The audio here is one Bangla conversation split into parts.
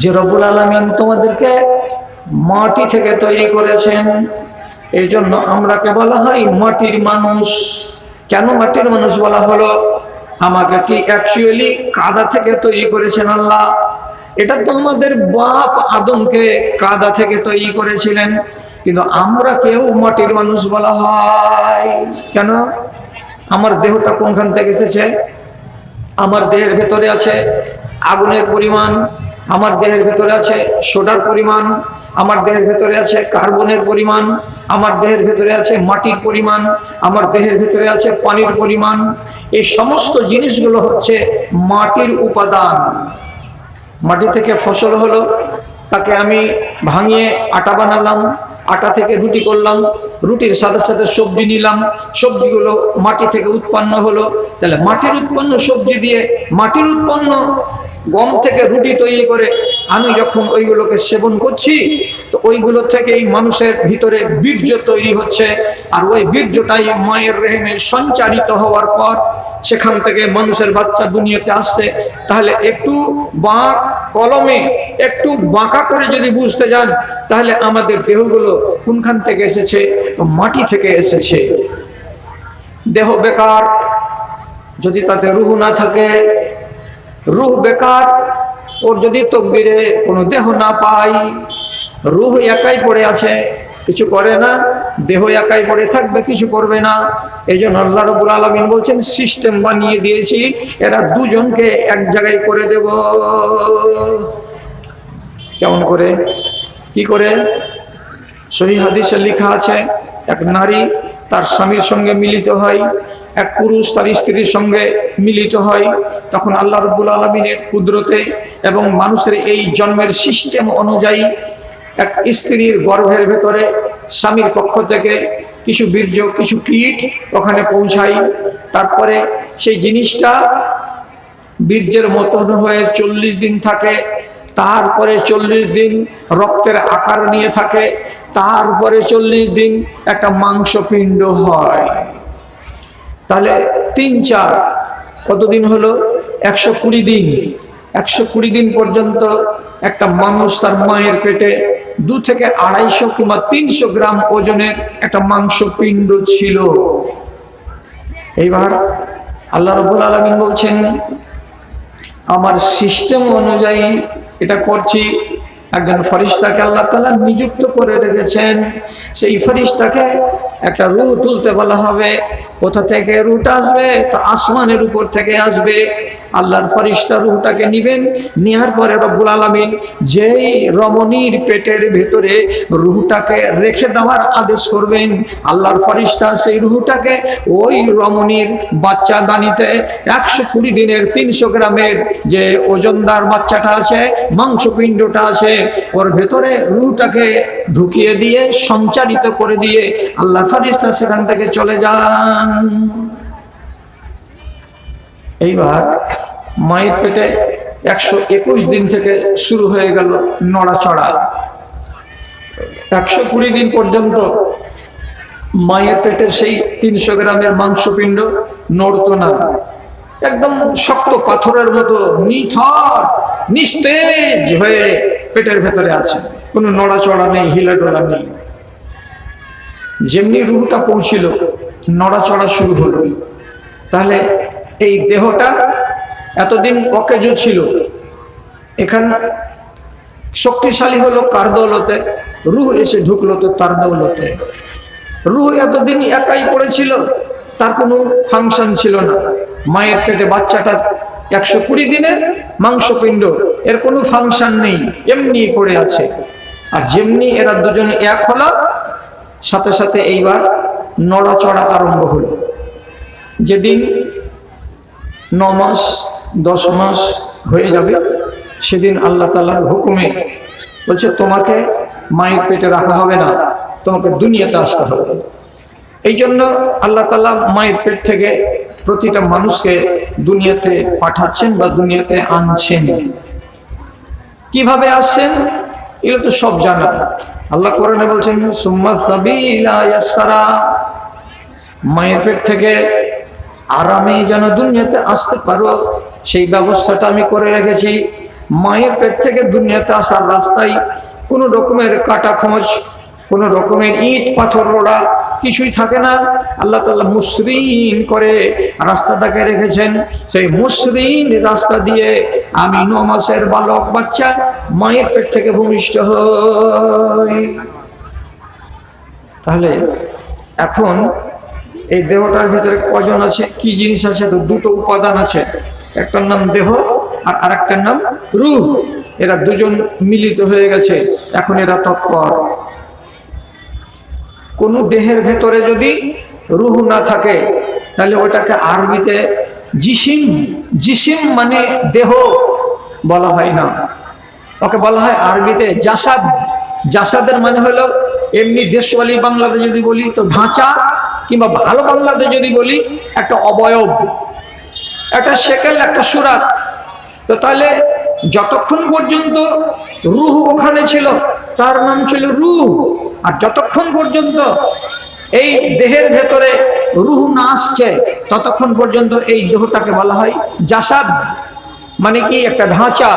যে রবুল আলমিন তোমাদেরকে মাটি থেকে তৈরি করেছেন এই জন্য আমরাকে বলা হয় মাটির মানুষ। কেন মাটির মানুষ বলা হলো? আমাকে কি অ্যাকচুয়ালি কাদা থেকে তৈরি করেছেন আল্লাহ? এটা তো আমাদের বাপ আদমকে কাদা থেকে তৈরি করেছিলেন, কিন্তু আমরা কেউ মাটির মানুষ বলা হয়। কেন? আমার দেহটা কোনখান থেকে এসেছে? আমার দেহের ভেতরে আছে আগুনের পরিমাণ। আমার দেহের ভেতরে আছে সোডার পরিমাণ, আমার দেহের ভেতরে আছে কার্বনের পরিমাণ, আমার দেহের ভেতরে আছে মাটির পরিমাণ, আমার দেহের ভেতরে আছে পানির পরিমাণ। এই সমস্ত জিনিসগুলো হচ্ছে মাটির উপাদান। মাটি থেকে ফসল হলো, তাকে আমি ভাঙিয়ে আটা বানালাম, আটা থেকে রুটি করলাম, রুটির সাথে সাথে সবজি নিলাম, সবজিগুলো মাটি থেকে উৎপন্ন হলো। তাহলে মাটির উৎপন্ন সবজি দিয়ে মাটির উৎপন্ন গম থেকে রুটি তৈরি করে আমি যখন ওইগুলোকে সেবন করছি, তো ওইগুলো থেকে এই মানুষের ভিতরে বীর্য তৈরি হচ্ছে। আর ওই বীর্যটাই মায়ের রেহেমে সঞ্চারিত হওয়ার পর সেখান থেকে মানুষের বাচ্চা দুনিয়াতে আসছে। তাহলে একটু বাঁক কলমে, একটু বাঁকা করে যদি বুঝতে যান, তাহলে আমাদের দেহগুলো কোনখান থেকে এসেছে? তো মাটি থেকে এসেছে। দেহ বেকার, যদি তাতে রুহ না থাকে রুহ বেকার, ওর যদি তকবিরে কোনো দেহ না পাই রুহ একাই পড়ে আছে, কিছু করে না, দেহ একাই পড়ে থাকবে, কিছু করবে না। এই জন্য আল্লাহ রবুল আলমিন বলছেন সিস্টেম বানিয়ে দিয়েছি, এরা দুজনকে এক জায়গায় করে দেব। কেমন করে? কি করে? সহি হাদিসে লেখা আছে, এক নারী তার স্বামীর সঙ্গে মিলিত হয়, এক পুরুষ তার স্ত্রীর সঙ্গে মিলিত হয়, তখন আল্লাহ রব্বুল আলমিনের কুদরতে এবং মানুষের এই জন্মের সিস্টেম অনুযায়ী এক স্ত্রীর গর্ভের ভেতরে স্বামীর পক্ষ থেকে কিছু বীর্য, কিছু কীট ওখানে পৌঁছায়। তারপরে সেই জিনিসটা বীর্যের মতন হয়ে চল্লিশ দিন থাকে, তারপরে চল্লিশ দিন রক্তের আকার নিয়ে থাকে তারপরে চল্লিশ দিন একটা মাংসপিণ্ড হয়। তাহলে তিন চার, কতদিন হলো? একশো কুড়ি দিন। একশো কুড়ি দিন পর্যন্ত একটা মানুষ তার মায়ের পেটে দু থেকে আড়াইশো কিংবা তিনশো গ্রাম ওজনের একটা মাংসপিণ্ড ছিল। এইবার আল্লাহ রবুল আলমিন বলছেন, আমার সিস্টেম অনুযায়ী এটা করছি একজন ফরিস্তাকে আল্লাহ তালা নিযুক্ত করে রেখেছেন। সেই ফরিস্তাকে একটা রু তুলতে বলা হবে। কোথা থেকে রুট আসবে? তো আসমানের উপর থেকে আসবে। আল্লাহর ফরিস্তা রুহটাকে নিবেন নেওয়ার পরে রব্বুল আলমিন যেই রমণীর পেটের ভেতরে রুহটাকে রেখে দেওয়ার আদেশ করবেন, আল্লাহর ফরিস্তা সেই রুহটাকে ওই রমণীর বাচ্চা দানিতে একশো কুড়ি দিনের তিনশো গ্রামের যে ওজনদার বাচ্চাটা আছে, মাংসপিণ্ডটা আছে, ওর ভেতরে রুহটাকে ঢুকিয়ে দিয়ে সঞ্চারিত করে দিয়ে আল্লাহ ফরিস্তা সেখান থেকে চলে যান। এইবার মায়ের পেটে একশো একুশ দিন থেকে শুরু হয়ে গেল নড়াচড়া। একশো কুড়ি দিন পর্যন্ত মায়ের পেটের সেই তিনশো গ্রামের মাংসপিণ্ড নড়তো না। একদম শক্ত পাথরের মতো নিথর, নিস্তেজ হয়ে পেটের ভেতরে আছে। কোনো নড়াচড়া নেই, হিলাডোলা নেই। যেমনি রুহটা পৌঁছিল, নড়াচড়া শুরু হলো। তাহলে এই দেহটা এতদিন অকেজো ছিল। এখান শক্তিশালী হলো কার দৌলতে? রুহ এসে ঢুকলো তো তার দৌলতে। রুহ এতদিন একাই পড়েছিল, তার কোনো ফাংশন ছিল না। মায়ের পেটে বাচ্চাটা একশো কুড়ি দিনের মাংসপিণ্ড, এর কোনো ফাংশন নেই, এমনি পড়ে আছে। আর যেমনি এরা দুজন এক হলো, সাথে সাথে এইবার নড়াচড়া আরম্ভ হলো। যেদিন ন মাস, দশ মাস হয়ে যাবে। সেদিন আল্লাহ তালার হুকুমে বলছে, তোমাকে মায়ের পেটে রাখা হবে না, তোমাকে দুনিয়াতে আসতে হবে। এই জন্য আল্লাহ তালা মায়ের পেট থেকে প্রতিটা মানুষকে দুনিয়াতে পাঠাচ্ছেন বা দুনিয়াতে আনছেন। কীভাবে আসছেন? এগুলো তো সব জানা। আল্লাহ কোরআনে বলছেন, সুম্মা সাবিলা মায়ের পেট থেকে আরামে যেন দুনিয়াতে আসতে পারো, সেই ব্যবস্থাটা আমি করে রেখেছি। মায়ের পেট থেকে দুনিয়াতে আসার রাস্তায় কোনো রকমের কাটা খোঁজ কোনো রকমের ইট, পাথর, রোড়া কিছুই থাকে না। আল্লাহ তাআলা মসৃণ করে রাস্তাটাকে রেখেছেন। সেই মসৃণ রাস্তা দিয়ে আমি ন মাসের বালক বাচ্চা মায়ের পেট থেকে ভূমিষ্ঠ হই। তাহলে এখন এই দেহটার ভিতরে কজন আছে, কি জিনিস আছে, তো দুটো উপাদান আছে। একটার নাম দেহ আর আরেকটার নাম রুহ। এরা দুজন মিলিত হয়ে গেছে, এখন এরা তৎপর। কোনো দেহের ভেতরে যদি রুহ না থাকে, তাহলে ওটাকে আরবিতে জিসিম। জিসিম মানে দেহ বলা হয় না। ওকে বলা হয় আরবিতে জাসাদ। জাসাদের মানে হলো, এমনি দেশওয়ালি বাংলাতে যদি বলি, তো ঢাঁচা কিংবা ভালো বাংলাতে যদি বলি, একটা অবয়ব, একটা সেকেল, একটা সুরাত। তো তাহলে যতক্ষণ পর্যন্ত রুহ ওখানে ছিল, তার নাম ছিল রুহ। আর যতক্ষণ পর্যন্ত এই দেহের ভেতরে রুহ না আসছে, ততক্ষণ পর্যন্ত এই দেহটাকে বলা হয় জাসাদ। মানে কি? একটা ঢাঁচা,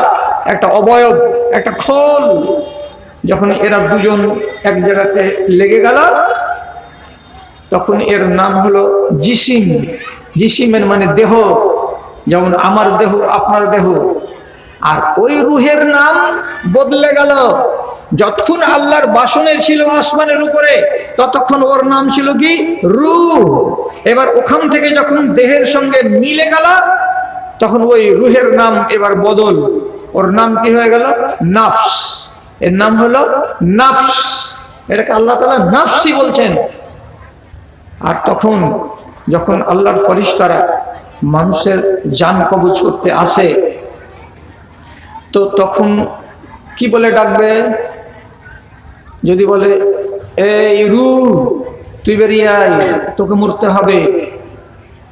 একটা অবয়ব, একটা খোল। যখন এরা দুজন এক জায়গাতে লেগে গেল তখন এর নাম হলো জিসিম। জিসিমের মানে দেহ। যেমন আমার দেহ, আপনার দেহ। আর ওই রুহের নাম বদলে গেল। যতক্ষণ আল্লাহর বাসনে ছিল আসমানের উপরে, ততক্ষণ ওর নাম ছিল কি? রুহ। এবার ওখান থেকে যখন দেহের সঙ্গে মিলে গেল, তখন ওই রুহের নাম এবার বদল। ওর নাম কি হয়ে গেল? নাফস। এর নাম হলো নাফস। এটাকে আল্লাহ তালা নাফসি বলছেন। আর তখন যখন আল্লাহর ফরিস্তারা মানুষের যান কবজ করতে আসে, তো তখন কি বলে ডাকবে? যদি বলে, এই রুহ, তুই বেরিয়ে আয়, তোকে মরতে হবে।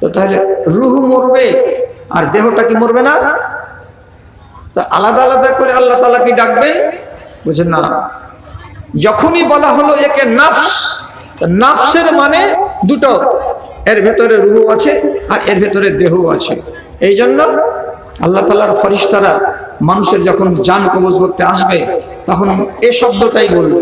তো তাহলে রুহ মরবে আর দেহটা কি মরবে না? তা আলাদা আলাদা করে আল্লাহ তালা কি ডাকবে? বুঝেন না। যখনই বলা হলো একে নাফস নাফসের মানে দুটো। এর ভেতরে রুহ আছে আর এর ভেতরে দেহ আছে। এই জন্য আল্লাহ তালার ফরিস্তারা মানুষের যখন যান কবজ করতে আসবে, তখন এ শব্দটাই বলবে।